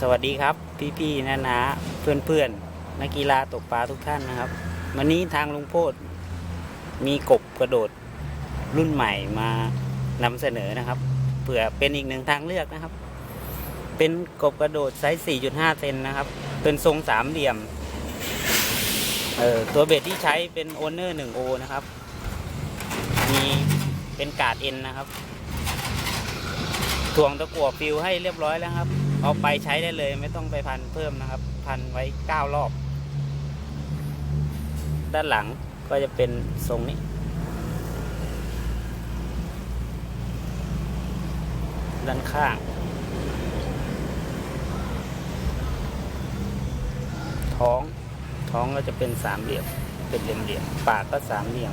สวัสดีครับ พี่ๆนะนะเพื่อนๆ นักกีฬาตกปลาทุกท่านนะครับ วันนี้ทางลุงโพดมีกบกระโดดรุ่นใหม่มานำเสนอนะครับเผื่อเป็นอีกหนึ่งทางเลือกนะครับ เป็นกบกระโดดไซส์ 4.5 เซนนะครับ เป็นทรงสามเหลี่ยมเอ่อตัวเบ็ดที่ใช้เป็นโอเนอร์1โอนะครับ มีเป็นกาดเอ็นนะครับถ่วงตะกั่วฟิวให้เรียบร้อยแล้วครับ เอาไปใช้ได้เลยไม่ต้องไปพันเพิ่มนะครับ พันไว้เก้ารอบ ด้านหลังก็จะเป็นทรงนี้ ด้านข้างท้องท้องก็จะเป็นสามเหลี่ยมเป็นเหลี่ยมเหลี่ยมปากก็สามเหลี่ยม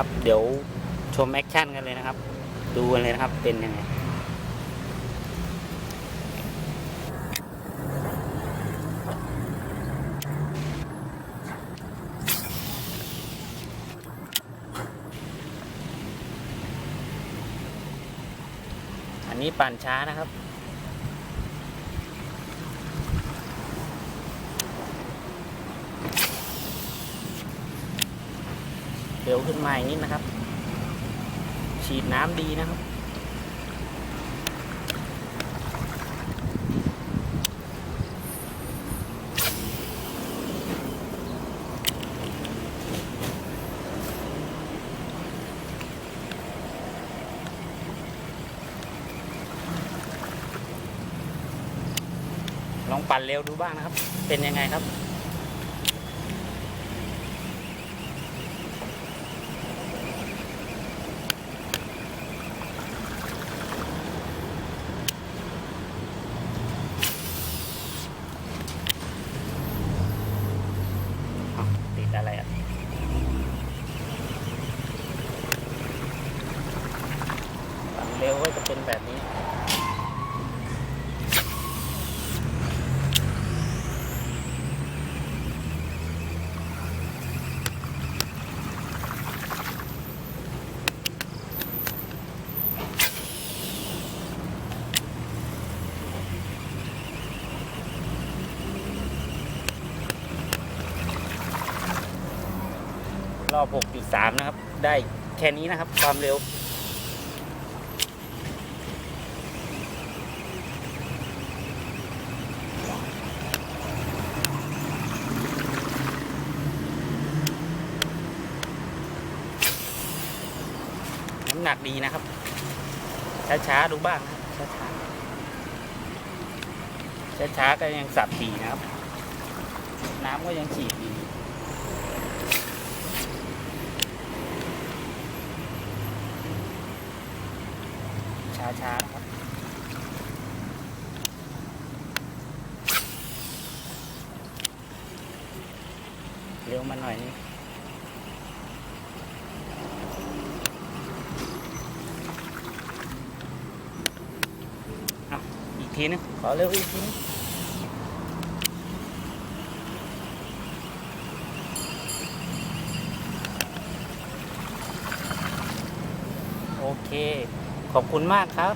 ครับ เดี๋ยวชมแอคชั่นกันเลยนะครับ ดูกันเลยนะครับ เป็นยังไงอันนี้ปั่นช้านะครับ เร็วขึ้นมาอีกนิดนะครับ ฉีดน้ำดีนะครับลองปั่นเร็วดูบ้างนะครับ เป็นยังไงครับ อ้าวติดอะไรอะ ปั่นเร็ว ก็จะเป็นแบบนี้รอบ 6.3 นะครับ ได้แค่นี้นะครับ ความเร็ว น้ำหนักดีนะครับ ช้าๆดูบ้างนะครับช้าๆช้าๆก็ยังสับดีนะครับ น้ำก็ยังฉีดดีช้าๆนะครับเร็วมาหน่อยนึงเอาอีก ทีนึงขอเร็วอีกทีนึงโอเค ขอบคุณมากครับ